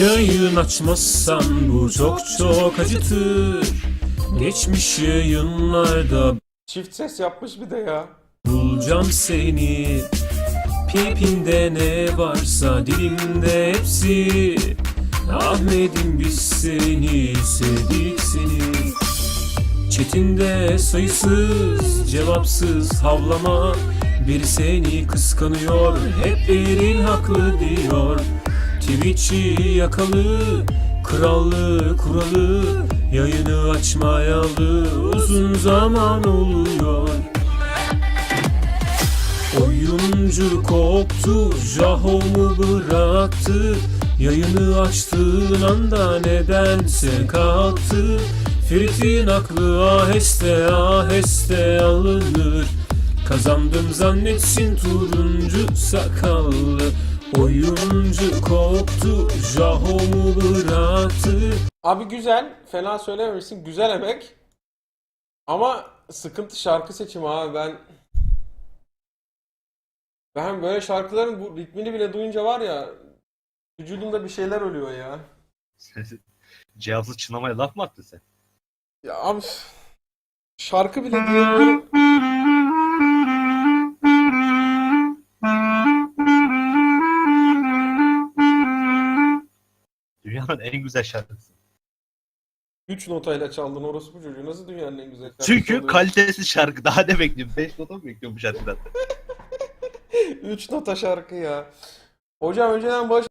Yayın açmazsan bu çok çok acıtır. Geçmiş yayınlarda Çift ses yapmış bir de ya. bulacağım seni. Pipinde ne varsa dilimde hepsi. Ahmet'im biz seni sevdik seni. Çetinde sayısız cevapsız havlama. Bir seni kıskanıyor hep Erin haklı diyor Twitch'i yakalı krallı kuralı Yayını açmayalı uzun zaman oluyor. Oyuncu koptu, Jaho'mu bıraktı? Yayını açtığın anda nedense kalktı. Ferit'in aklı aheste aheste alınır. Kazandım zannetsin turuncu sakallı Oyuncu koptu, Jaho'mu bıraktı Abi güzel. Fena söylememişsin. Güzel emek. Ama sıkıntı şarkı seçimi abi. Ben ben böyle şarkıların bu ritmini bile duyunca var ya vücudumda bir şeyler ölüyor ya. Cevapsız çınlamaya laf mı attın sen? Ya abi şarkı bile diyemiyorum. Dünyanın en güzel şarkısı. 3 notayla çaldın orası bu çocuğu. Nasıl dünyanın en güzel şarkısı Çünkü oluyor? kalitesiz şarkı. Daha ne bekliyorum? 5 nota mı bekliyorum bu şarkıdan? 3 nota şarkı ya. Hocam önceden baş